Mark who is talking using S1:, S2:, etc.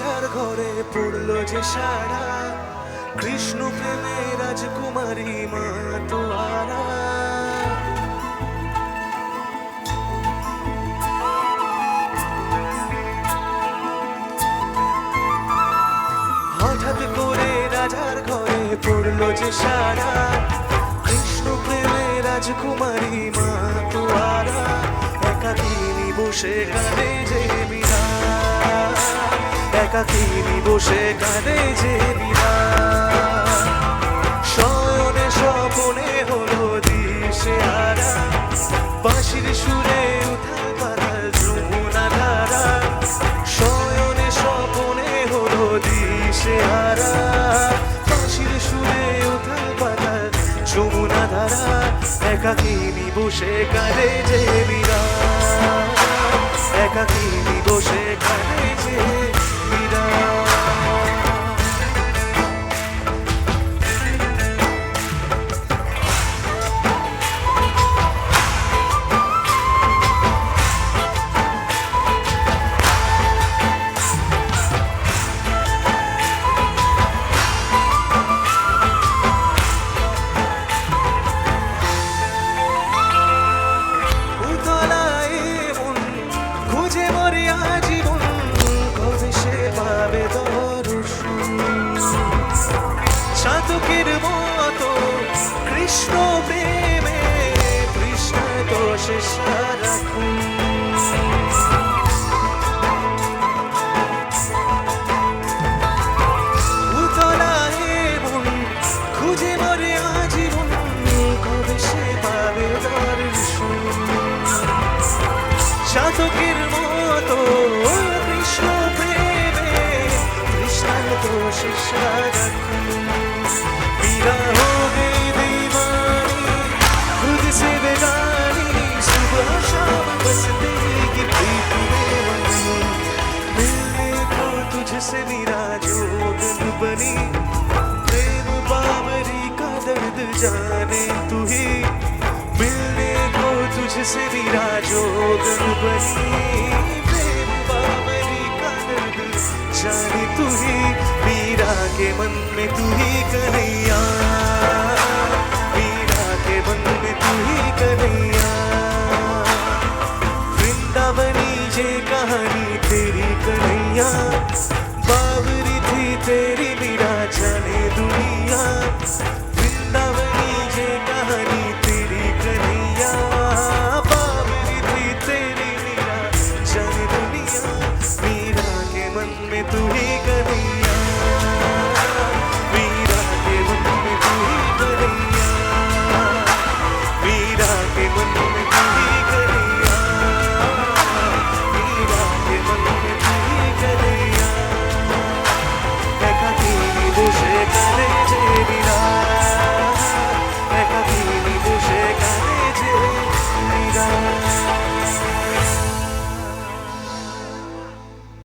S1: রাজার ঘরে পড়ল যে সারা। কৃষ্ণ প্রেমে রাজকুমারী মা তোয়ারা। হঠাৎ করে রাজার ঘরে যে সারা। কৃষ্ণ প্রেমে রাজকুমারী মা তোয়ারা। একাকিনী বসে কাঁদে যে একাকিনী বসে কাঁদে যে মীরা শয়নে স্বপনে হলো দিশে হারা বাঁশির সুরে উঠাল পাতাল যমুনা ধারা। শয়নে স্বপনে হলো দিশে হারা বাঁশির সুরে উঠাল পাতাল যমুনা ধারা। একাকিনী বসে কাঁদে যে মীরা একাকিনী কৃষ্ণ প্রেমে কৃষ্ণ তো মন খুঁজে মতো কৃষ্ণ প্রেমে কৃষ্ণ তো সে সারাক্ষণ तुझसे मेरा जोगन बनी प्रेम बावरी का दर्द जाने तू ही मिलने को तुझसे मेरा जोगन बनी प्रेम बावरी का दर्द जाने, तू ही मीरा के मन में तू ही कन्हैया मीरा के मन में तू ही कन्हैया। वृंदावनी ये कहानी Six.